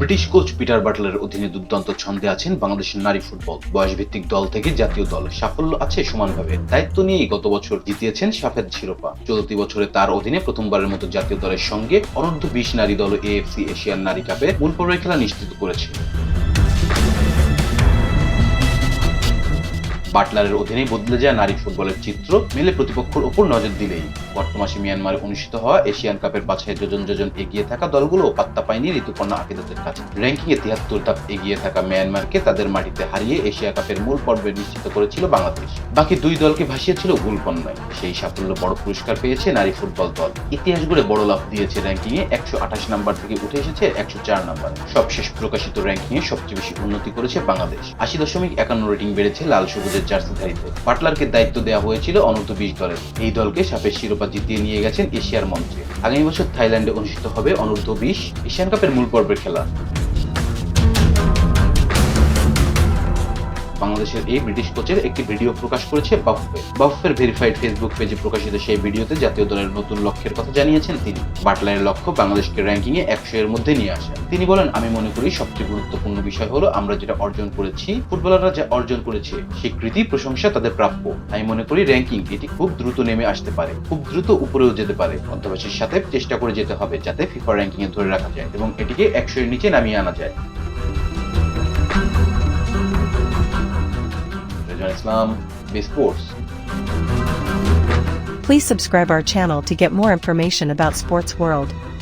British coach Peter বাটলের অধীনে দুর্দান্ত ছন্দে আছেন বাংলাদেশের নারী ফুটবল। বয়সভিত্তিক দল থেকে জাতীয় দল সাফল্য আছে সমানভাবে। দায়িত্ব নিয়েই গত বছর জিতিয়েছেন সাফেদ শিরোপা। চলতি বছরে তার অধীনে প্রথমবারের মতো জাতীয় দলের সঙ্গে অনূর্ধ্ব বিশ নারী দল এএফসি এশিয়ান নারী কাপে মূল পর্বের খেলা নিশ্চিত করেছে। বাটলারের অধীনে বদলে যায় নারী ফুটবলের চিত্র। মেলে প্রতিপক্ষের ওপর নজর দিলেই। মাসে মিয়ানমারে অনুষ্ঠিত হওয়া এশিয়ান কাপের বাছাই যোজন যোজন এগিয়ে থাকা দলগুলো পাত্তা পায়নি ঋতুপর্ণ আকিদাতের কাছে। র্যাঙ্কিং এ তিয়াত্তর ধাপ এগিয়ে থাকা মিয়ানমারকে তাদের মাটিতে হারিয়ে এশিয়া কাপের মূল পর্বে নিশ্চিত করেছিল বাংলাদেশ। বাকি দুই দলকে ভাসিয়েছিল গুলপন্নায় সেই সাফল্য বড় পুরস্কার পেয়েছে নারী ফুটবল দল। ইতিহাস গড়ে বড় লাভ দিয়েছে র্যাঙ্কিং এ একশো আঠাশ নাম্বার থেকে উঠে এসেছে একশো চার নাম্বার। সবশেষ প্রকাশিত র্যাঙ্কিং এ সবচেয়ে বেশি উন্নতি করেছে বাংলাদেশ। আশি দশমিক একান্ন রেটিং বেড়েছে লাল সবুজের জার্সিধারীতে। বাটলারকে দায়িত্ব দেওয়া হয়েছিল অনূর্ধ্ব বিশ দলের। এই দলকে সাপের শিরোপা জিতিয়ে নিয়ে গেছেন এশিয়ার মঞ্চে। আগামী বছর থাইল্যান্ডে অনুষ্ঠিত হবে অনূর্ধ্ব বিশ এশিয়ান কাপের মূল পর্বের খেলা। বাংলাদেশের এই ব্রিটিশ কোচের একটি ভিডিও প্রকাশ করেছে বাফে বাফের ভেরিফাইড ফেসবুক পেজে প্রকাশিত সেই ভিডিওতে জাতীয় দলের নতুন লক্ষ্যের কথা জানিয়েছেন তিনি। বাটলারের লক্ষ্য বাংলাদেশকে র্যাঙ্কিং এ একশো এর মধ্যে নিয়ে আসা। তিনি বলেন, আমি মনে করি সবচেয়ে গুরুত্বপূর্ণ বিষয় হলো আমরা যেটা অর্জন করেছি, ফুটবলাররা যা অর্জন করেছে, স্বীকৃতি, প্রশংসা তাদের প্রাপ্য। আমি মনে করি র্যাঙ্কিং এটি খুব দ্রুত নেমে আসতে পারে, খুব দ্রুত উপরেও যেতে পারে। অধ্যবসায়ের সাথে চেষ্টা করে যেতে হবে যাতে ফিফা র্যাঙ্কিং এ ধরে রাখা যায় এবং এটিকে একশো এর নিচে নামিয়ে আনা যায়। Islam discourse. Please subscribe our channel to get more information about sports world.